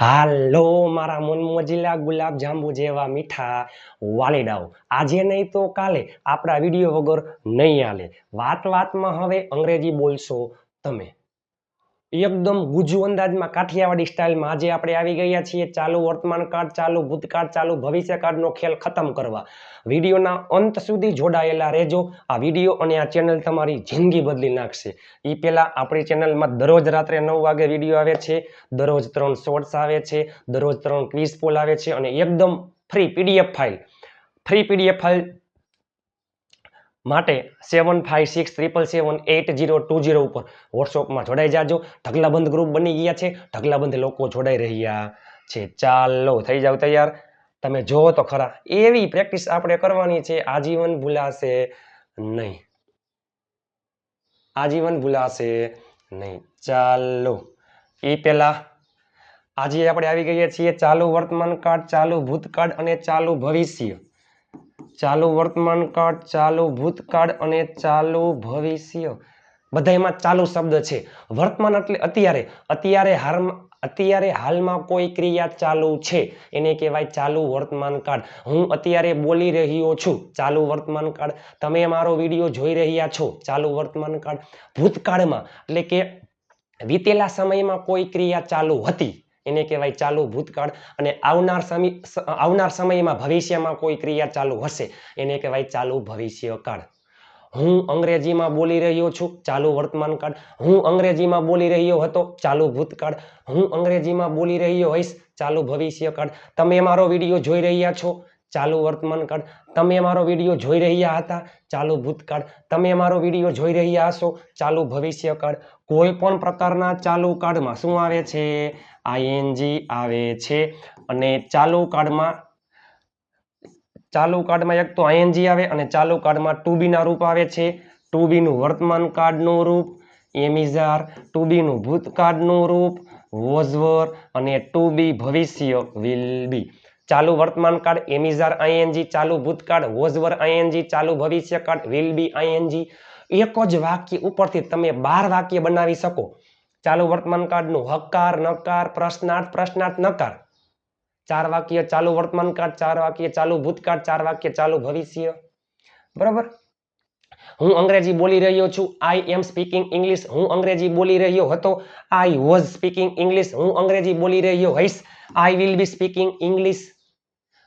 હાલો, મારા મનમોજીલા ગુલાબ જાંબુ જેવા મીઠા વાલીડાઓ. આજે નહીં તો કાલે આપણા વીડિયો વગર નહીં હાલે. વાત વાતમાં હવે અંગ્રેજી બોલશો તમે. એકદમ ગુજુ અંદાજમાં કાઠિયાવાડી સ્ટાઇલમાં આજે આપણે આવી ગયા છીએ. ચાલુ વર્તમાન કાળ, ચાલુ ભૂતકાળ, ચાલુ ભવિષ્યકાળનો ખેલ ખતમ કરવા. વિડીયોના અંત સુધી જોડાયેલા રહેજો. આ વીડિયો અને આ ચેનલ તમારી જિંદગી બદલી નાખશે. એ પહેલાં આપણી ચેનલમાં દરરોજ રાત્રે નવ વાગે વીડિયો આવે છે, દરરોજ ત્રણ શોર્ટ્સ આવે છે, દરરોજ ત્રણ ક્વિઝ પોલ આવે છે અને એકદમ free PDF file free PDF file માટે seven five six triple seven eight zero two zero ઉપર વોટ્સઅપમાં જોડાઈ જાજો. ઢગલાબંધ ગ્રુપ બની ગયા છે. ઢગલાબંધ લોકો જોડાઈ રહ્યા છે. ચાલો, થઈ જાવ તૈયાર. તમે જોવો તો ખરા. એવી પ્રેક્ટિસ આપણે કરવાની છે. આજીવન ભૂલાશે નહીં. આજીવન ભૂલાશે નહીં. ચાલો, એ પહેલા આજે આપણે આવી ગયા છીએ. ચાલુ વર્તમાન કાળ, ચાલુ ભૂતકાળ અને ચાલુ ભવિષ્ય. ચાલુ વર્તમાન કાળ ચાલુ ભૂતકાળ અને ચાલુ ભવિષ્ય. બધાયમાં ચાલુ શબ્દ છે. વર્તમાન એટલે અત્યારે. અત્યારે હાલમાં અત્યારે હાલમાં કોઈ ક્રિયા ચાલુ છે. એને કહેવાય ચાલુ વર્તમાન કાળ હું અત્યારે બોલી રહ્યો છું. ચાલુ વર્તમાન કાળ તમે મારો વીડિયો જોઈ રહ્યા છો. ચાલુ વર્તમાન કાળ ભૂતકાળમાં. એટલે કે વીતેલા સમયમાં કોઈ ક્રિયા ચાલુ હતી. એને કહેવાય ચાલુ ભૂતકાળ અને આવનાર સમય આવનાર સમયમાં ભવિષ્યમાં કોઈ ક્રિયા ચાલુ હશે એને કહેવાય ચાલુ ભવિષ્યકાળ. હું અંગ્રેજીમાં બોલી રહ્યો છું, ચાલુ વર્તમાન કાળ. હું અંગ્રેજીમાં બોલી રહ્યો હતો, ચાલુ ભૂતકાળ. હું અંગ્રેજીમાં બોલી રહ્યો હોઈશ, ચાલુ ભવિષ્યકાળ. તમે મારો વીડિયો જોઈ રહ્યા છો, ચાલુ વર્તમાન કાળ. તમે મારો વીડિયો જોઈ રહ્યા હતા, ચાલુ ભૂતકાળ. તમે મારો વીડિયો જોઈ રહ્યા હશો, ચાલુ ભવિષ્યકાળ. કોઈ પણ પ્રકારના ચાલુ કાળમાં શું આવે છે? આઈએનજી આવે છે. અને ચાલુ કાળમાં, ચાલુ કાર્ડમાં એક તો આઈએનજી આવે અને ચાલુ કાર્ડમાં ટુ બીના રૂપ આવે છે. ટુ બીનું વર્તમાન કાર્ડનું રૂપ એમિઝાર ટુ બીનું ભૂતકાળનું રૂપ વોઝવર અને ટુ બી ભવિષ્ય વિલ બી. ચાલુ વર્તમાન કાળ એમિઝાર આઈએનજી ચાલુ ભૂતકાળ વોઝવર આઈએનજી ચાલુ ભવિષ્યકાળ, વિલ બી આઈએનજી એક જ વાક્ય ઉપરથી તમે બાર વાક્ય બનાવી શકો. ચાલુ વર્તમાન કાળનું હકાર, નકાર, પ્રશ્નાર્થ પ્રશ્નાર્થ, નકાર. ચાર વાક્ય ચાલુ વર્તમાન કાળ ચાર વાક્ય ચાલુ ભૂતકાળ, ચાર વાક્ય ચાલુ ભવિષ્ય. બરાબર? હું અંગ્રેજી બોલી રહ્યો છું. આઈ એમ સ્પીકિંગ ઇંગ્લિશ હું અંગ્રેજી બોલી રહ્યો હતો. આઈ વોઝ સ્પીકિંગ ઇંગ્લિશ હું અંગ્રેજી બોલી રહ્યો હઈશ. I will be speaking English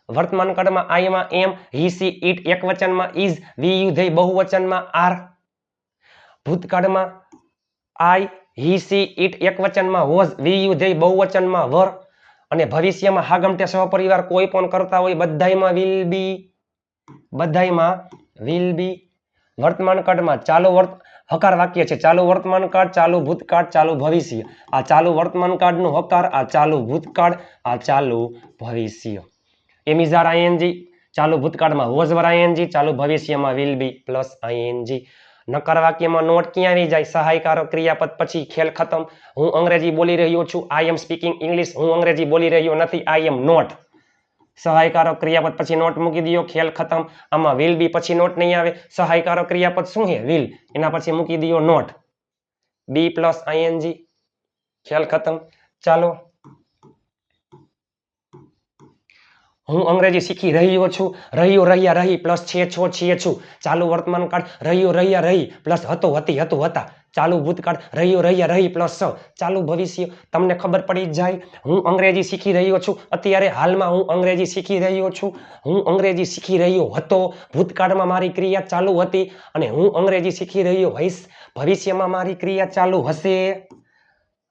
વર્તમાન કાળમાં આઈ માં એમ હી સી ઇટ એક વચનમાં ઇઝ વી યુ ધે બહુવચનમાં આર ભૂતકાળમાં આઈ હી સી ઇટ એક વચનમાં વોઝ, વી યુ ધે બહુવચનમાં, વર. અને ભવિષ્યમાં હાગમટે સહપરિવાર કોઈ પણ કરતા હોય, બધાયમાં વિલ બી બધાયમાં વિલ બી વર્તમાન કાળમાં ચાલુ વર્ત, હકાર વાક્ય છે, ચાલુ વર્તમાન કાળ, ચાલુ ભૂતકાળ, ચાલુ ભવિષ્ય. આ ચાલુ વર્તમાન કાળનું હકાર, આ ચાલુ ભૂતકાળ, આ ચાલુ ભવિષ્ય. એમિઝાર આઈએનજી ચાલુ ભૂતકાળમાં વોઝવર આઈએનજી ચાલુ ભવિષ્યમાં વિલ બી પ્લસ આઈએનજી નકાર વાક્યમાં નોટ ક્યાં આવી જાય? સહાયકારો ક્રિયાપદ પછી ખેલ ખતમ. હું અંગ્રેજી બોલી રહ્યો છું. આઈ એમ સ્પીકિંગ ઇંગ્લિશ હું અંગ્રેજી બોલી રહ્યો નથી. આઈ એમ નોટ સહાયકારો ક્રિયાપદ પછી નોટ મૂકી દો ખેલ ખતમ. આમાં વિલ બી પછી નોટ નહીં આવે. સહાયકારો ક્રિયાપદ શું છે? વિલ એના પછી મૂકી દો નોટ. બી પ્લસ આઈએનજી ખેલ ખતમ. ચાલો હું અંગ્રેજી શીખી રહ્યો છું. રહ્યો, રહ્યા, રહી પ્લસ છે, છો છીએ છું. ચાલુ વર્તમાન કાળ, રહ્યો, રહ્યા, રહી પ્લસ હતો, હતી, હતું, હતા. ચાલુ ભૂતકાળ, રહ્યો, રહ્યા, રહી પ્લસ ચાલુ ભવિષ્ય, તમને ખબર પડી જાય. હું અંગ્રેજી શીખી રહ્યો છું. અત્યારે હાલમાં હું અંગ્રેજી શીખી રહ્યો છું. હું અંગ્રેજી શીખી રહ્યો હતો. ભૂતકાળમાં મારી ક્રિયા ચાલુ હતી અને હું અંગ્રેજી શીખી રહ્યો હોઈશ. ભવિષ્યમાં મારી ક્રિયા ચાલુ હશે.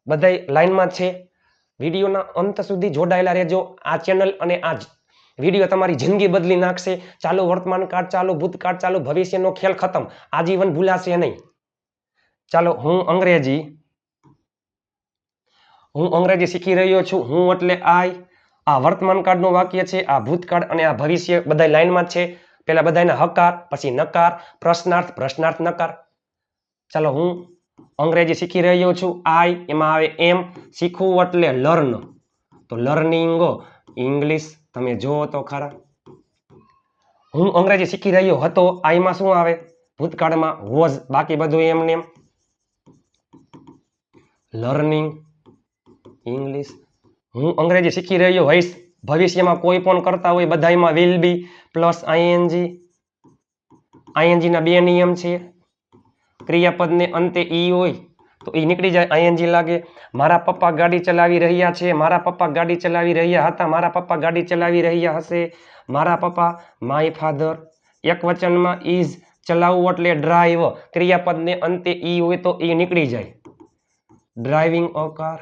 બધાય લાઈનમાં છે. વિડીયોના અંત સુધી જોડાયેલા રહેજો. આ ચેનલ અને આ વીડિયો તમારી જિંદગી બદલી નાખશે. ચાલુ વર્તમાન કાળ, ચાલુ ભૂતકાળ, ચાલુ ભવિષ્યનો ખેલ ખતમ. આજીવન ભૂલાશે નહીં. ચાલો, હું અંગ્રેજી. હું અંગ્રેજી શીખી રહ્યો છું. હું એટલે આઈ. આ વર્તમાન કાળનું વાક્ય છે, આ ભૂતકાળ અને આ ભવિષ્ય બધા લાઈનમાં છે. પેલા બધાના હકાર, પછી નકાર, પ્રશ્નાર્થ પ્રશ્નાર્થ, નકાર. ચાલો, હું અંગ્રેજી શીખી રહ્યો છું. આઈ, એમાં આવે એમ. શીખવું એટલે લર્ન. તો લર્નિંગ ઇંગ્લિશ તમે જોવો તો ખરા. હું અંગ્રેજી શીખી રહ્યો હતો, આઈમાં શું આવે? ભૂતકાળમાં વોઝ બાકી બધું એમને એમ લર્નિંગ ઇંગ્લિશ હું અંગ્રેજી શીખી રહ્યો હોઈશ. ભવિષ્યમાં કોઈ પણ કરતા હોય બધામાં વિલ બી પ્લસ આઈએનજી આઈએનજીના બે નિયમ છે. ક્રિયાપદને અંતે ઈ હોય. તો એ નીકળી જાય આઈએનજી લાગે, મારા પપ્પા ગાડી ચલાવી રહ્યા છે, મારા પપ્પા ગાડી ચલાવી રહ્યા હતા, મારા પપ્પા ગાડી ચલાવી રહ્યા હશે. મારા પપ્પા માય ફાધર એક વચનમાં ઇઝ ચલાવવું એટલે ડ્રાઈવ ક્રિયાપદને અંતે ઈ હોય તો ઈ નીકળી જાય. ડ્રાઇવિંગ અ કાર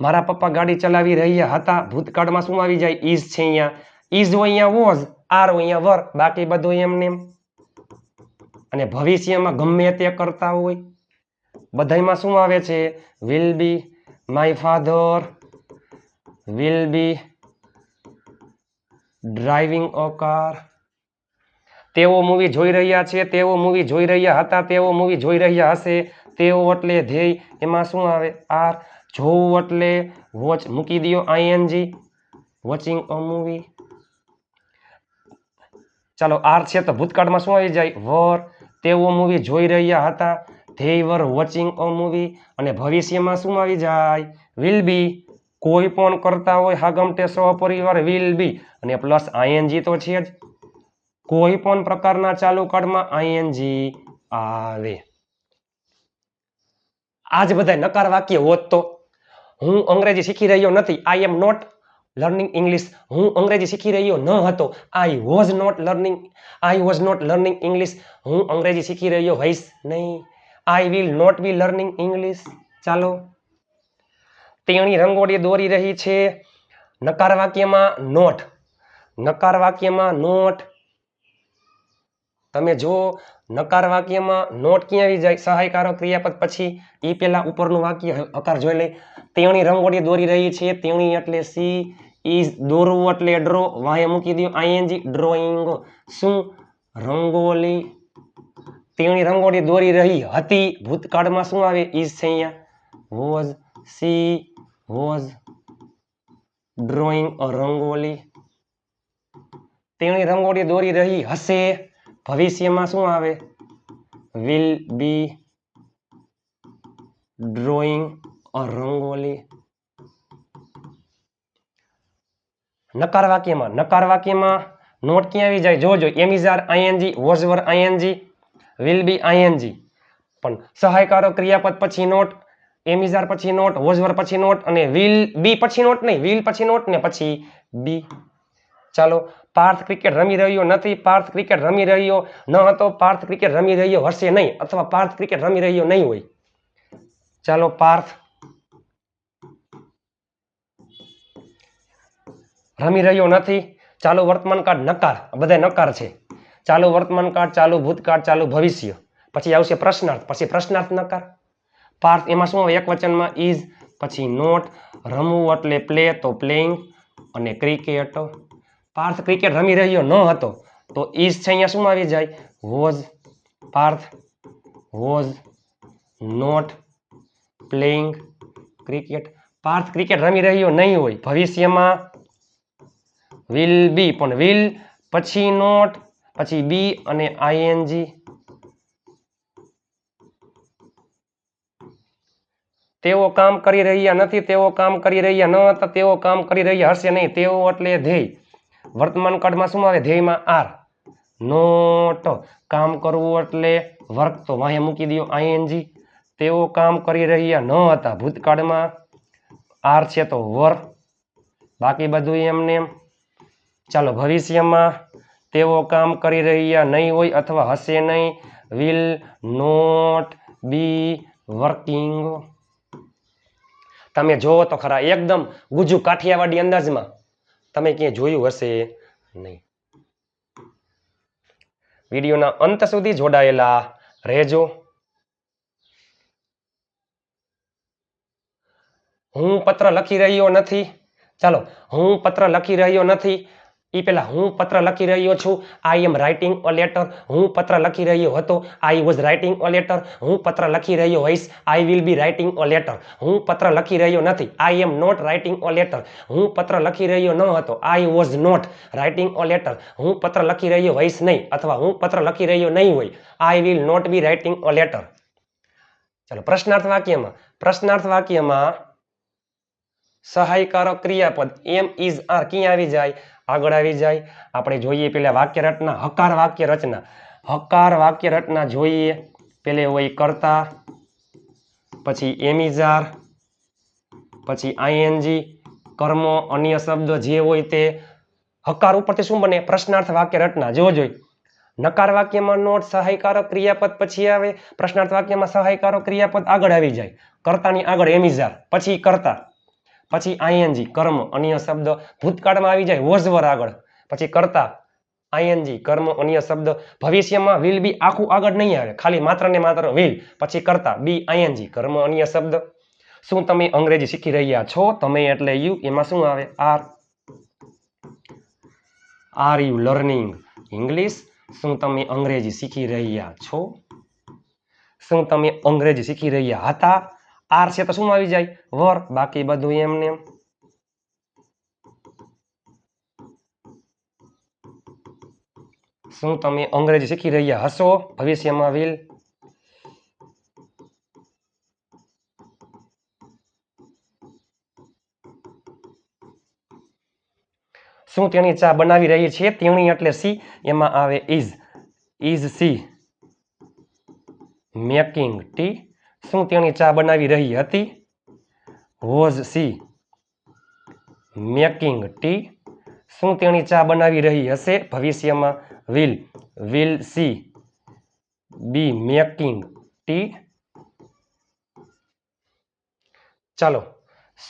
મારા પપ્પા ગાડી ચલાવી રહ્યા હતા, ભૂતકાળમાં શું આવી જાય? ઇઝ છે અહીંયા. ઇઝ હોય અહીંયા વોઝ, આર હોય અહીંયા વર, બાકી બધું એમને. એમ અને ભવિષ્યમાં ગમે તે કરતા હોય બધાયમાં શું આવે છે? Will be my father will be driving a car તેઓ મૂવી જોઈ રહ્યા છે, તેઓ મૂવી જોઈ રહ્યા હતા, તેઓ મૂવી જોઈ રહ્યા હશે. તેઓ એટલે ધ્યેય, એમાં શું આવે? આર જોવું એટલે વોચ મૂકી દો I N G watching a movie ચાલો આર છે તો ભૂતકાળમાં શું આવી જાય? વર તેઓ મૂવી જોઈ રહ્યા હતા ધ્યેય વર વોચિંગ અ મૂવી અને ભવિષ્યમાં શું આવી જાય? વિલ બી કોઈ પણ કરતા હોય હાગમટે સહપરિવાર વિલ બી અને પ્લસ આઈએનજી તો છે જ. કોઈ પણ પ્રકારના ચાલુ કાળમાં આઈએનજી આવે. આજ બધા નકાર વાક્ય હોત તો. હું અંગ્રેજી શીખી રહ્યો નથી. I am not learning English હું અંગ્રેજી શીખી રહ્યો ન હતો. I was not learning I was not learning English હું અંગ્રેજી શીખી રહ્યો હોઈશ નહીં. I will not be learning English ચાલો. તેણી રંગોળી દોરી રહી છે. નકાર વાક્યમાં નોટ નકાર વાક્યમાં નોટ તમે જો નકાર વાક્યમાં નોટ ક્યાં આવી જાય? સહાયકારો ક્રિયાપદ પછી એ પેલા ઉપરનું વાક્ય હકાર જોઈ લે. તેણી રંગોળી દોરી રહી છે. તેણી એટલે સી. ઇઝ દોરવું એટલે ડ્રો. વાય મૂકી દો આઈએનજી ડ્રોઈંગ. શું? રંગોલી તેણી રંગોળી દોરી રહી હતી. ભૂતકાળમાં શું આવે? ઇઝ છે અહીંયા. Was she was drawing rangoli તેણી રંગોળી દોરી રહી હશે. ભવિષ્યમાં શું આવે? Will be drawing a rangoli નકાર વાક્યમાં નકાર વાક્યમાં નોટ ક્યાં આવી જાય? જોજો. Am is are ING was were ING will be ING પણ સહાયકારો ક્રિયાપદ પછી નોટ એમિઝાર પછી નોટ વોઝવર પછી નોટ અને વિલ બી પછી નોટ નહીં વિલ પછી નોટ ને પછી બી ચાલો, પાર્થ ક્રિકેટ રમી રહ્યો નથી, પાર્થ ક્રિકેટ રમી રહ્યો ન હતો, પાર્થ ક્રિકેટ રમી રહ્યો હશે નહીં અથવા પાર્થ ક્રિકેટ રમી રહ્યો નહીં હોય. ચાલો, પાર્થ રમી રહ્યો નથી. ચાલો, વર્તમાન કાળ નકાર બધા નકાર છે. ચાલુ વર્તમાન કાળ, ચાલુ ભૂતકાળ, ચાલુ ભવિષ્ય. પછી આવશે પ્રશ્નાર્થ. પછી પ્રશ્નાર્થ નકાર. પાર્થ એમાં શું આવે? એક વચનમાં ઇઝ પછી નોટ, રમવું એટલે પ્લે તો પ્લેઇંગ અને ક્રિકેટ. પાર્થ ક્રિકેટ રમી રહ્યો ન હતો તો ઇઝ છે અહીંયા શું આવી જાય? Was, Parth, was, not, playing, cricket. Parth cricket રમી રહ્યો નહીં હોય. ભવિષ્યમાં વિલ બી, પણ વિલ પછી નોટ પછી બી અને આઈએનજી તેઓ કામ કરી રહ્યા નથી, તેઓ કામ કરી રહ્યા ન હતા, તેઓ કામ કરી રહ્યા હશે નહીં. તેઓ એટલે ધ્યેય. વર્તમાન કાળમાં શું આવે? ધ્યેયમાં આર નોટ. કામ કરવું એટલે વર્ક. તો વાંહે મૂકી દો આઈએનજી તેઓ કામ કરી રહ્યા ન હતા. ભૂતકાળમાં આર છે તો વર. બાકી બધું એમને એમ. ચાલો, ભવિષ્યમાં તેઓ કામ કરી રહ્યા નહીં હોય અથવા હશે નહીં. વિલ નોટ બી વર્કિંગ તમે જોવો તો ખરા, એકદમ ગુજુ કાઠિયાવાડી અંદાજમાં તમે ક્યાંય જોયું હશે નહીં. વિડીયોના અંત સુધી જોડાયેલા રહેજો. હું પત્ર લખી રહ્યો નથી. ચાલો, હું પત્ર લખી રહ્યો નથી. એ પેલા હું પત્ર લખી રહ્યો છું. આઈ એમ રાઇટિંગ અ લેટર હું પત્ર લખી રહ્યો હતો. I was writing a letter હું પત્ર લખી રહ્યો હોઈશ. I will be writing a letter હું પત્ર લખી રહ્યો નથી. I am not writing a letter હું પત્ર લખી રહ્યો ન હતો. I was not writing a letter હું પત્ર લખી રહ્યો હોઈશ નહીં અથવા હું પત્ર લખી રહ્યો નહીં હોય. I will not be writing a letter ચાલો, પ્રશ્નાર્થ વાક્યમાં. પ્રશ્નાર્થ વાક્યમાં સહાયકારક ક્રિયાપદ એમ ઇઝ આર ક્યાં આવી જાય? આગળ આવી જાય. આપણે જોઈએ પેલા વાક્ય રચના હકાર વાક્ય રચના હકાર વાક્ય રચના જોઈએ. પેલે હોય કરતા, પછી એમિઝાર પછી આઈએનજી, કર્મો, અન્ય શબ્દ જે હોય તે. હકાર ઉપરથી શું બને? પ્રશ્નાર્થ વાક્ય રચના જો જોઈ. નકાર વાક્યમાં નોટ સહાયકારક ક્રિયાપદ પછી આવે. પ્રશ્નાર્થ વાક્યમાં સહાયકારક ક્રિયાપદ આગળ આવી જાય. કર્તાની આગળ એમિઝાર પછી કરતા. પછી આઈએનજી કર્મ, અન્ય શબ્દ ભૂતકાળમાં આવી જાય વોઝવર આગળ. પછી કરતા આઈએનજી કર્મ, અન્ય શબ્દ ભવિષ્યમાં વિલ બી આખું આગળ નહીં આવે, ખાલી માત્ર ને માત્ર વિલ પછી કરતા બી આઈએનજી કર્મ, અન્ય શબ્દ. શું તમે અંગ્રેજી શીખી રહ્યા છો? તમે એટલે યુ, એમાં શું આવે? Are are you learning English શું તમે અંગ્રેજી શીખી રહ્યા છો? શું તમે અંગ્રેજી શીખી રહ્યા હતા? આર છે તો શું આવી જાય? વર. બાકી બધું એમને એમ. શું તમે અંગ્રેજી શીખી રહ્યા હશો? ભવિષ્યમાં વિલ શું તેની ચા બનાવી રહી છે? તેણી એટલે સી એમાં આવે is is she making tea શું તેણી ચા બનાવી રહી હતી? Was she. Making tea. શું તેણી ચા બનાવી રહી હશે? ભવિષ્યમાં will will she. Be, making tea. ચાલો,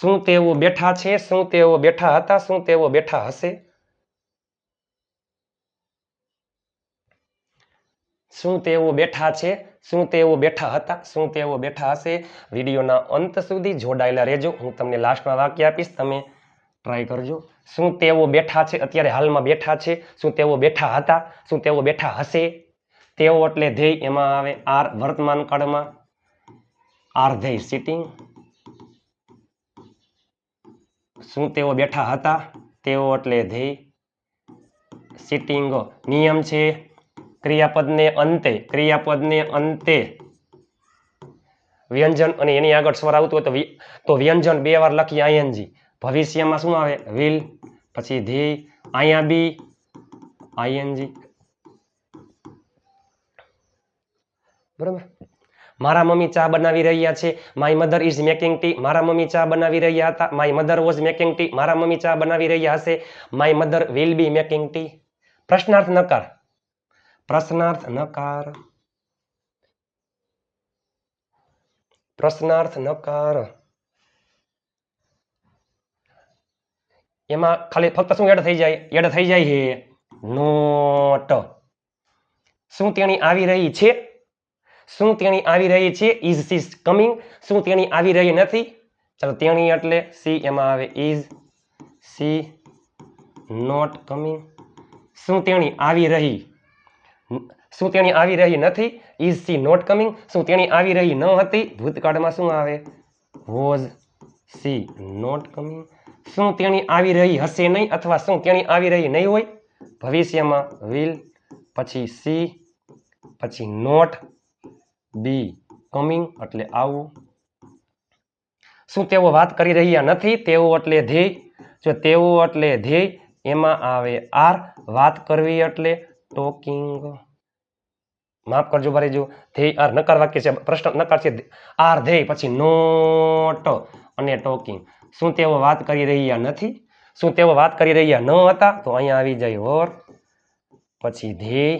શું તેઓ બેઠા છે? શું તેઓ બેઠા હતા? શું તેઓ બેઠા હશે? શું તેઓ બેઠા છે? શું તેઓ બેઠા હતા? શું તેઓ બેઠા હશે? વિડીયોના અંત સુધી જોડાયેલા રહેજો. હું તમને લાસ્ટમાં વાક્ય આપીશ. તમે ટ્રાય કરજો. શું તેઓ બેઠા છે? અત્યારે હાલમાં બેઠા છે. શું તેઓ બેઠા હતા? શું તેઓ બેઠા હશે? તેઓ એટલે ધ્યેય એમાં આવે. આર વર્તમાન કાળમાં. આર ધ્યેય સિટિંગ શું તેઓ બેઠા હતા? તેઓ એટલે ધ્યેય સિટિંગ નિયમ છે. ક્રિયાપદને અંતે ક્રિયાપદને અંતે વ્યંજન અને એની આગળ સ્વર આવતું હોય તો વિ- તો વ્યંજન બે વાર લખી આઈએનજી ભવિષ્યમાં શું આવે? વિલ, પછી ધ્યેય અહીંયા બી આઈએનજી બરાબર? મારા મમ્મી ચા બનાવી રહ્યા છે. My mother is making tea મારા મમ્મી ચા બનાવી રહ્યા હતા. My mother was making tea મારા મમ્મી ચા બનાવી રહ્યા હશે. My mother will be making tea પ્રશ્નાર્થ નકાર. પ્રશ્નાર્થ નકાર. પ્રશ્નાર્થ નકાર. એમાં ખાલી ફક્ત શું એડ થઈ જાય? એડ થઈ જાય છે નોટ. શું તેણી આવી રહી છે? શું તેણી આવી રહી છે? ઇઝ સી કમિંગ શું તેણી આવી રહી નથી? ચાલો તેણી એટલે સી એમાં આવે. ઇઝ સી નોટ કમિંગ શું તેણી આવી રહી? શું તેણી આવી રહી નથી? ઇઝ સી નોટ કમિંગ શું તેણી આવી રહી ન હતી? ભૂતકાળમાં શું આવે? વોઝ સી નોટ કમિંગ શું તેણી આવી રહી હશે નહીં અથવા શું તેણી આવી રહી નહીં હોય? ભવિષ્યમાં વિલ પછી સી પછી નોટ બી કમિંગ એટલે આવું. શું તેઓ વાત કરી રહ્યા નથી? તેઓ એટલે ધ્યેય. જો તેઓ એટલે ધ્યેય, એમાં આવે આર. વાત કરવી એટલે ટોકિંગ માફ કરજો ભાઈ જો ધ્યેય આર નકાર વાક્ય છે, પ્રશ્ન નકાર છે, આર ધ્યેય, પછી નોટ અને ટોકિંગ શું તેઓ વાત કરી રહ્યા નથી? શું તેઓ વાત કરી રહ્યા ન હતા? તો અહીંયા આવી જાય ઓર પછી ધ્યેય,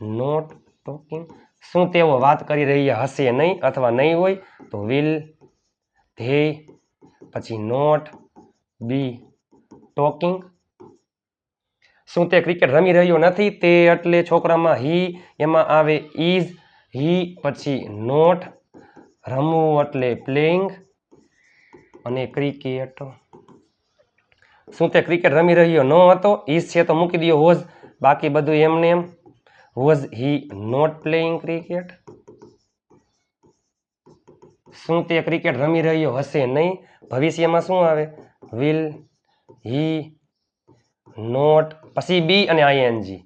નોટ ટોકિંગ શું તેઓ વાત કરી રહ્યા હશે નહીં અથવા નહીં હોય? તો વિલ ધ્યેય, પછી નોટ. બી ટોકિંગ શું તે ક્રિકેટ રમી રહ્યો નથી તે એટલે છોકરામાં હી એમાં આવે ઇઝ હી પછી નોટ રમવું એટલે પ્લેઇંગ અને ક્રિકેટ શું તે ક્રિકેટ રમી રહ્યો ન હતો? ઇઝ છે તો મૂકી દો વોઝ બાકી બધું એમને એમ. Was he not playing cricket શું તે ક્રિકેટ રમી રહ્યો હશે નહીં? ભવિષ્યમાં શું આવે? વિલ હી નોટ, પછી બી અને આઈએનજી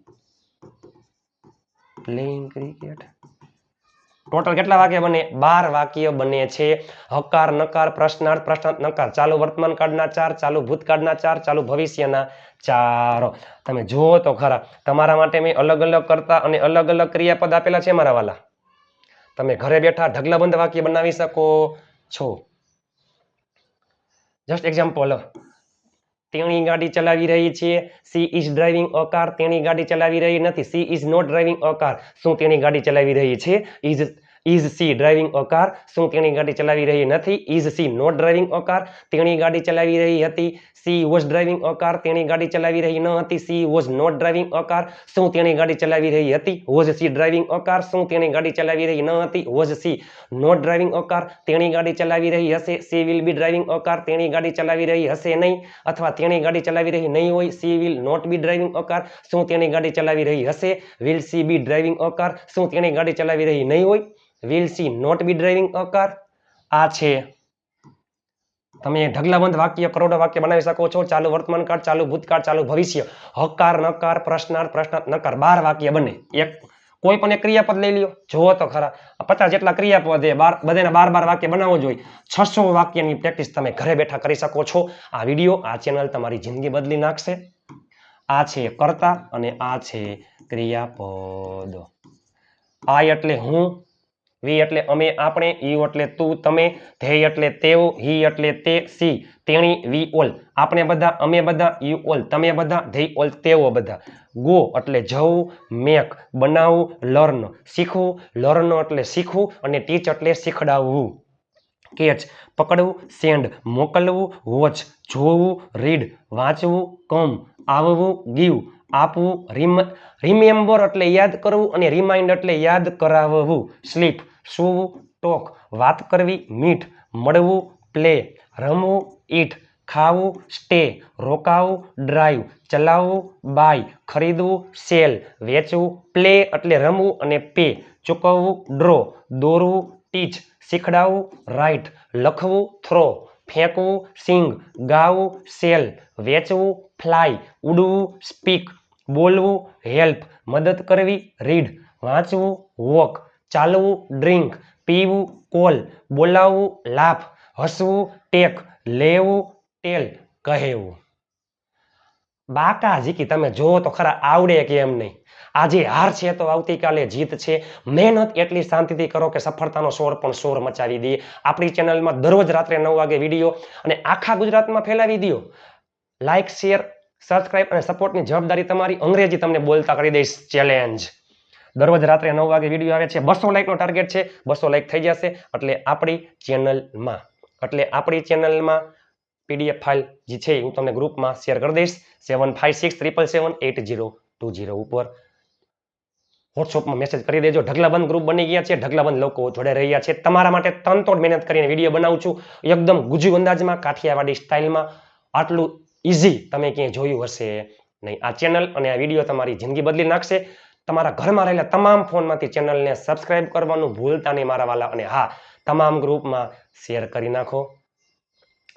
પ્લેઇંગ ક્રિકેટ ટોટલ કેટલા વાક્ય બને? બાર વાક્ય બને છે. હકાર, નકાર, પ્રશ્નાર્થ પ્રશ્નાર્થ, નકાર. ચાલુ વર્તમાન કાળના ચાર, ચાલુ ભૂતકાળના ચાર, ચાલુ ભવિષ્યના ચાર. તમે જુઓ તો ખરા, તમારા માટે મેં અલગ અલગ કરતા અને અલગ અલગ ક્રિયાપદ આપેલા છે મારા વાલા. તમે ઘરે બેઠા ઢગલાબંધ વાક્ય બનાવી શકો છો. જસ્ટ એક્ઝામ્પલ તેણી ગાડી ચલાવી રહી છે. She is driving a car તેણી ગાડી ચલાવી રહી નથી. She is not driving a car શું તેણી ગાડી ચલાવી રહી છે? Is is she driving a car શું તેણી ગાડી ચલાવી રહી નથી is she not driving a car તેણી ગાડી ચલાવી રહી હતી she was driving a car તેણી ગાડી ચલાવી રહી ન હતી she was not driving a car શું તેણી ગાડી ચલાવી રહી હતી was she driving a car શું તેણી ગાડી ચલાવી રહી ન હતી was she not driving a car તેણી ગાડી ચલાવી રહી હશે she will be driving a car તેણી ગાડી ચલાવી રહી હશે નહીં અથવા તેણી ગાડી ચલાવી રહી નહીં હોય she will not be driving a car શું તેણી ગાડી ચલાવી રહી હશે will she be driving a car શું તેણી ગાડી ચલાવી રહી નહીં હોય will she not be driving a car આ છે. તમે ઢગલાબંધ વાક્ય, કરોડો વાક્ય બનાવી શકો છો. ચાલુ વર્તમાન કાળ, ચાલુ ભૂતકાળ, ચાલુ ભવિષ્ય. હકાર, નકાર, પ્રશ્નાર્થ પ્રશ્નાર્થ, નકાર. બાર વાક્ય બને. એક, કોઈ પણ એક ક્રિયાપદ લઈ લ્યો. જુઓ તો ખરા. પચાસ જેટલા ક્રિયાપદ એ બાર, બધાને બાર બાર વાક્ય બનાવવો જોઈએ. છસો વાક્યની પ્રેક્ટિસ તમે ઘરે બેઠા કરી શકો છો. આ વીડિયો, આ ચેનલ તમારી જિંદગી બદલી નાખશે. આ છે કર્તા અને આ છે ક્રિયાપદ. આ એટલે હું વી એટલે અમે આપણે, ઈ એટલે તું, તમે ધ્યેય એટલે તેઓ, હી એટલે તે, સી, તેણી, વી ઓલ. આપણે બધા, અમે બધા યુ ઓલ. તમે બધા ધ્યેય ઓલ, તેઓ બધા. ગો એટલે જવું મેક બનાવવું લર્ન. શીખવું લર્ન એટલે શીખવું અને ટીચ એટલે શીખડાવવું કેચ, પકડવું, સેન્ડ. મોકલવું, વોચ. જોવું, રીડ. વાંચવું, કમ. આવવું, ગીવ. આપવું, રીમ, રિમેમ્બર એટલે યાદ કરવું અને રિમાઇન્ડ એટલે યાદ કરાવવું. સ્લીપ, સૂવું, ટોક, વાત કરવી, મીઠ, મળવું, પ્લે, રમવું, ઈટ, ખાવું, સ્ટે, રોકાવું, ડ્રાઈવ, ચલાવવું, બાય, ખરીદવું, સેલ, વેચવું, પ્લે એટલે રમવું અને પે, ચૂકવવું, ડ્રો, દોરવું, ટીચ, શીખડાવવું રાઇટ લખવું, થ્રો, ફેંકવું, સિંગ, ગાવું, સેલ, વેચવું, ફ્લાય, ઉડવું, સ્પીક બોલવું, હેલ્પ, મદદ કરવી, રીડ, વાંચવું, વોક, ચાલવું, ડ્રિંક, પીવું, કોલ, બોલાવવું, લાફ, હસવું, ટેક, લેવું, ટેલ, કહેવું. બાકા જીકી તમે જો તો ખરા આવડે કે એમ નહીં. આજે હાર છે તો આવતીકાલે જીત છે. મહેનત એટલી શાંતિથી કરો કે સફળતાનો શોર પણ શોર મચાવી દઈએ આપણી ચેનલમાં દરરોજ રાત્રે નવ વાગે વીડિયો અને આખા ગુજરાતમાં ફેલાવી દો લાઇક શેર સબસ્ક્રાઇબ અને સપોર્ટની જવાબદારી તમારી અંગ્રેજી તમને બોલતા કરી દઈશ ચેલેન્જ દરરોજ રાત્રે નવ વાગે વીડિયો આવે છે. બસો લાઇકનો ટાર્ગેટ છે. બસો લાઇક થઈ જશે. એટલે આપણી ચેનલમાં એટલે આપણી ચેનલમાં પીડીએફ ફાઇલ જે છે હું તમને ગ્રુપમાં શેર કરી દઈશ. Seven five six triple seven eight zero two zero ઉપર. વોટ્સઅપમાં મેસેજ કરી દેજો. ઢગલાબંધ ગ્રુપ બની ગયા છે. ઢગલાબંધ લોકો જોડે રહ્યા છે. તમારા માટે તનતોડ મહેનત કરીને વીડિયો બનાવું છું. એકદમ ગુજુ અંદાજમાં, કાઠિયાવાડી સ્ટાઇલમાં આટલું ઇઝી તમે ક્યાંય જોયું હશે નહીં. આ ચેનલ અને આ વીડિયો તમારી જિંદગી બદલી નાખશે. તમારા ઘરમાં રહેલા તમામ ફોનમાંથી ચેનલને સબસ્ક્રાઇબ કરવાનું ભૂલતા નહીં મારા વાલા. અને હા, તમામ ગ્રુપમાં શેર કરી નાખો.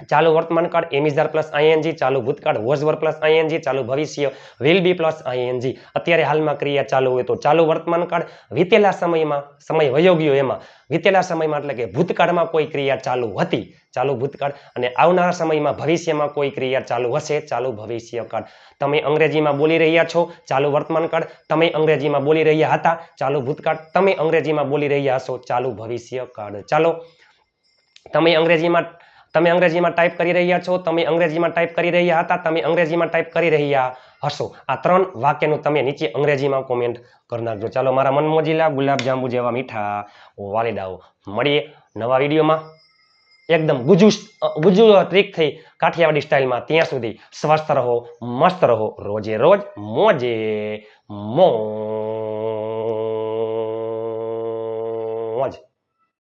ચાલુ વર્તમાન કાળ એમિઝાર પ્લસ આઈએનજી, ચાલુ ભૂતકાળ, વોઝવર પ્લસ આઈએનજી, ચાલુ ભવિષ્ય, વિલ બી પ્લસ આઈએનજી. અત્યારે હાલમાં ક્રિયા ચાલુ હોય તો ચાલુ વર્તમાન કાળ વીતેલા સમયમાં, સમય વયો ગયો એમાં. વીતેલા સમયમાં એટલે કે ભૂતકાળમાં કોઈ ક્રિયા ચાલુ હતી. ચાલુ ભૂતકાળ અને આવનારા સમયમાં ભવિષ્યમાં કોઈ ક્રિયા ચાલુ હશે? ચાલુ ભવિષ્ય કાળ તમે અંગ્રેજીમાં બોલી રહ્યા છો, ચાલુ વર્તમાન કાળ તમે અંગ્રેજીમાં બોલી રહ્યા હતા, ચાલુ ભૂતકાળ. તમે અંગ્રેજીમાં બોલી રહ્યા હશો, ચાલુ ભવિષ્ય કાળ ચાલો, તમે અંગ્રેજીમાં તમે અંગ્રેજીમાં ટાઈપ કરી રહ્યા છો, તમે અંગ્રેજીમાં ટાઈપ કરી રહ્યા હતા, તમે અંગ્રેજીમાં ટાઈપ કરી રહ્યા હશો. આ ત્રણ વાક્યનું તમે નીચે અંગ્રેજીમાં કોમેન્ટ કરી નાખજો ચાલો મારા મનમોજીલા ગુલાબજાંબુ જેવા મીઠા વાલીડાઓ મળીએ નવા વિડીયોમાં એકદમ ગુજુ ગુજુ ટ્રીક થઈ કાઠિયાવાડી સ્ટાઇલમાં ત્યાં સુધી સ્વસ્થ રહો, મસ્ત રહો. રોજે રોજ મોજે મોજ